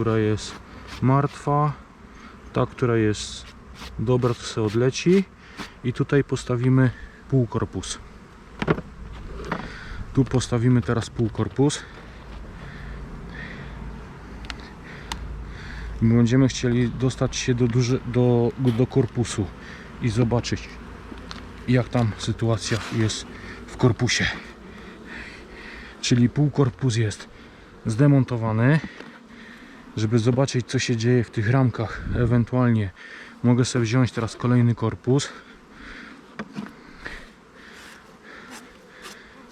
która jest martwa, ta, która jest dobra, to sobie odleci i tutaj postawimy półkorpus. Tu postawimy teraz półkorpus. Będziemy chcieli dostać się do, do, do korpusu i zobaczyć jak tam sytuacja jest w korpusie. Czyli półkorpus jest zdemontowany, żeby zobaczyć co się dzieje w tych ramkach. Ewentualnie mogę sobie wziąć teraz kolejny korpus,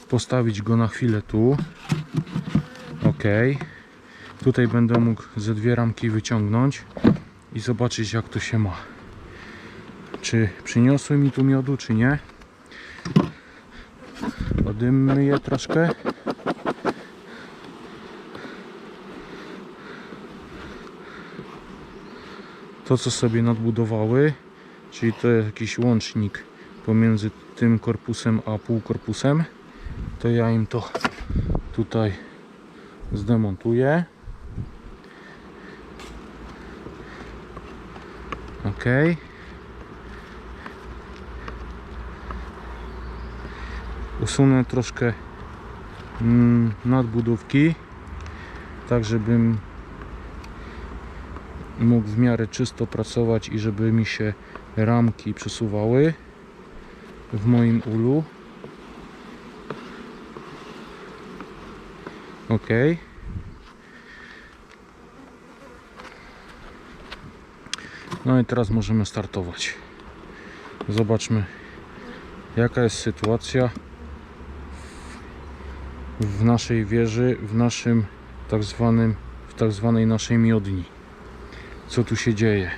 postawić go na chwilę tu. Ok. Tutaj będę mógł ze dwie ramki wyciągnąć i zobaczyć jak to się ma. Czy przyniosły mi tu miodu, czy nie? Podymmy je troszkę. To co sobie nadbudowały, czyli to jest jakiś łącznik pomiędzy tym korpusem a półkorpusem, to ja im to tutaj zdemontuję. Ok. Usunę troszkę mm, nadbudówki, tak żebym mógł w miarę czysto pracować i żeby mi się ramki przesuwały w moim ulu. Ok. No i teraz możemy startować. Zobaczmy jaka jest sytuacja w naszej wieży, w naszym tak zwanym, w tak zwanej naszej miodni. Co tu się dzieje?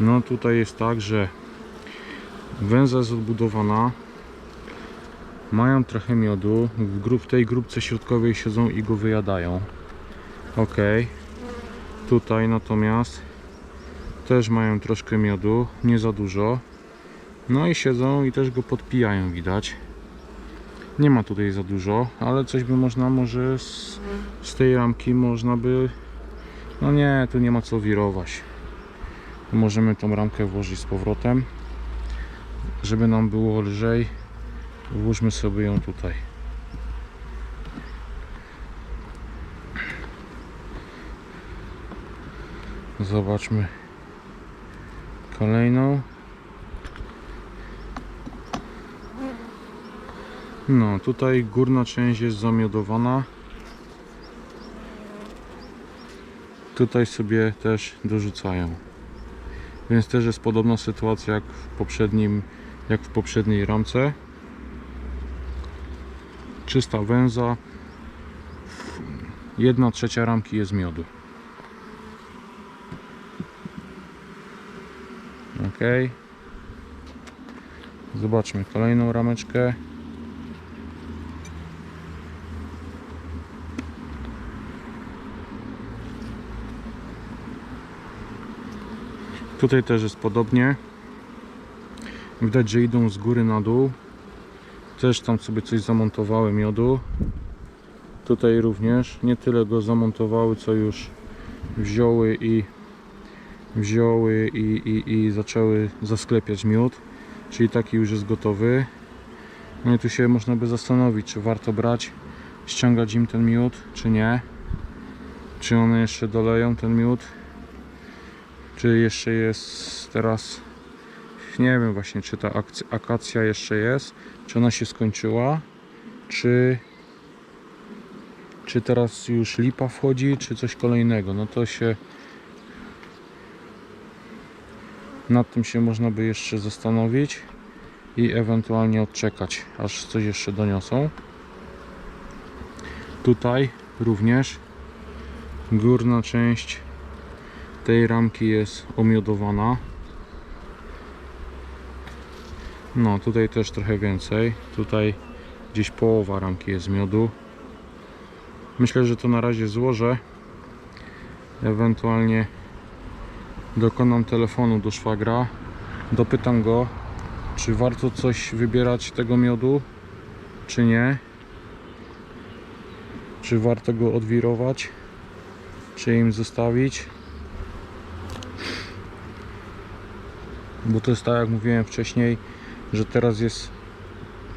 No tutaj jest tak, że węza jest odbudowana. Mają trochę miodu. W, w tej grupce środkowej siedzą i go wyjadają. Ok. Tutaj natomiast też mają troszkę miodu, nie za dużo. No i siedzą i też go podpijają, widać. Nie ma tutaj za dużo, ale coś by można może z, z tej ramki można by... No nie, tu nie ma co wirować. Możemy tą ramkę włożyć z powrotem. Żeby nam było lżej, włóżmy sobie ją tutaj. Zobaczmy kolejną. No, tutaj górna część jest zamiodowana. Tutaj sobie też dorzucają. Więc też jest podobna sytuacja jak w poprzednim, jak w poprzedniej ramce. Czysta węza. Jedna trzecia ramki jest miodu. Ok. Zobaczmy kolejną rameczkę. Tutaj też jest podobnie. Widać, że idą z góry na dół. Też tam sobie coś zamontowały miodu. Tutaj również. Nie tyle go zamontowały, co już wzięły i wzięły i, i, i zaczęły zasklepiać miód. Czyli taki już jest gotowy. No i tu się można by zastanowić, czy warto brać, ściągać im ten miód, czy nie. Czy one jeszcze doleją ten miód czy jeszcze jest teraz nie wiem właśnie czy ta akc- akacja jeszcze jest czy ona się skończyła czy czy teraz już lipa wchodzi czy coś kolejnego. No to się nad tym się można by jeszcze zastanowić i ewentualnie odczekać aż coś jeszcze doniosą. Tutaj również górna część tej ramki jest omiodowana. No tutaj też trochę więcej. Tutaj gdzieś połowa ramki jest miodu. Myślę, że to na razie złożę. Ewentualnie dokonam telefonu do szwagra. Dopytam go czy warto coś wybierać tego miodu czy nie. Czy warto go odwirować, czy im zostawić. Bo to jest tak jak mówiłem wcześniej, że teraz jest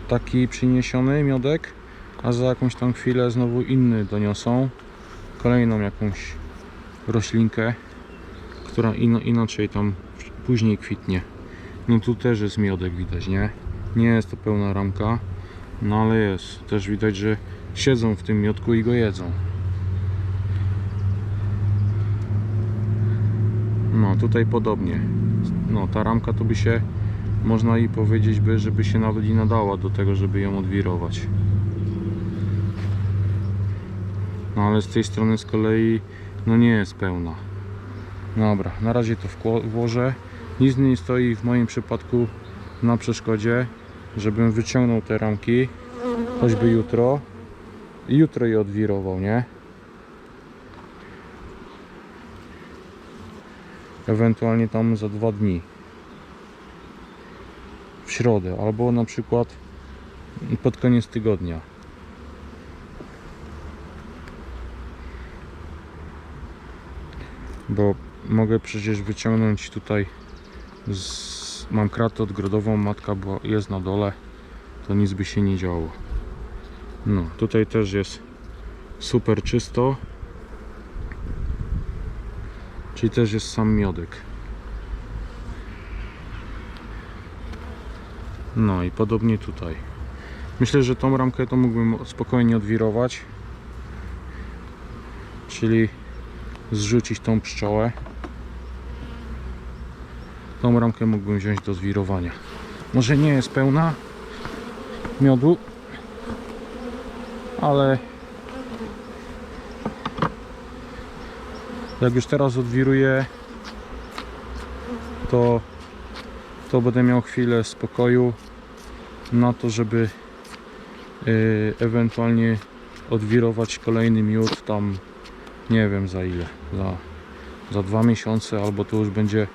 taki przyniesiony miodek, a za jakąś tam chwilę znowu inny doniosą. Kolejną jakąś roślinkę, która ino, inaczej tam później kwitnie. No tu też jest miodek widać, nie? Nie jest to pełna ramka, no ale jest. Też widać, że siedzą w tym miodku i go jedzą. No tutaj podobnie. No ta ramka to by się, można i powiedzieć by, żeby się nawet i nadała do tego, żeby ją odwirować. No ale z tej strony z kolei no nie jest pełna. Dobra, na razie to włożę. Nic nie stoi w moim przypadku na przeszkodzie, żebym wyciągnął te ramki, choćby jutro i jutro je odwirował, nie? Ewentualnie tam za dwa dni. W środę, albo na przykład pod koniec tygodnia. Bo mogę przecież wyciągnąć tutaj z... mam kratę odgrodową, matka była, jest na dole to nic by się nie działo no tutaj też jest super czysto czyli też jest sam miodek. No i podobnie tutaj. Myślę, że tą ramkę to mógłbym spokojnie odwirować. Czyli zrzucić tą pszczołę. Tą ramkę mógłbym wziąć do zwirowania. Może nie jest pełna miodu ale jak już teraz odwiruję to to będę miał chwilę spokoju na to, żeby yy, ewentualnie odwirować kolejny miód tam nie wiem za ile za, za dwa miesiące albo to już będzie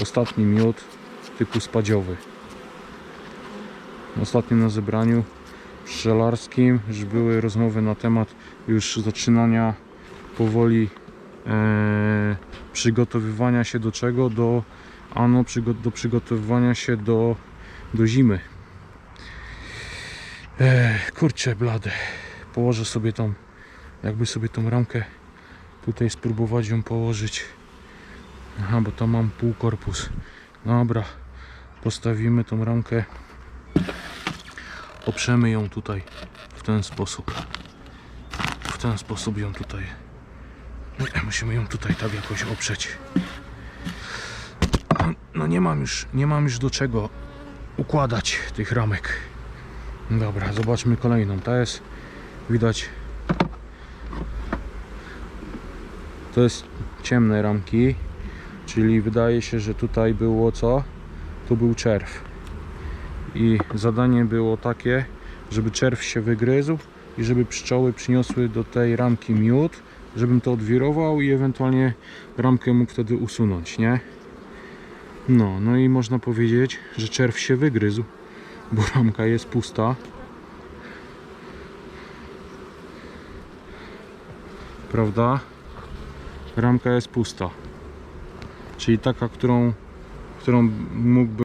ostatni miód typu spadziowy. Ostatnio na zebraniu pszczelarskim już były rozmowy na temat już zaczynania powoli e, przygotowywania się do czego? Do, ano, przygo do przygotowywania się do, do zimy. E, kurczę blade. Położę sobie tą, jakby sobie tą ramkę tutaj spróbować ją położyć. Aha, bo tam mam pół korpus. Dobra, postawimy tą ramkę oprzemy ją tutaj w ten sposób w ten sposób ją tutaj musimy ją tutaj tak jakoś oprzeć. No, no nie mam już nie mam już do czego układać tych ramek. Dobra zobaczmy kolejną. Ta jest widać to jest ciemne ramki czyli wydaje się, że tutaj było co? Tu był czerw. I zadanie było takie, żeby czerw się wygryzł i żeby pszczoły przyniosły do tej ramki miód, żebym to odwirował i ewentualnie ramkę mógł wtedy usunąć, nie? No, no i można powiedzieć, że czerw się wygryzł, bo ramka jest pusta. Prawda? Ramka jest pusta. Czyli taka, którą, którą mógłby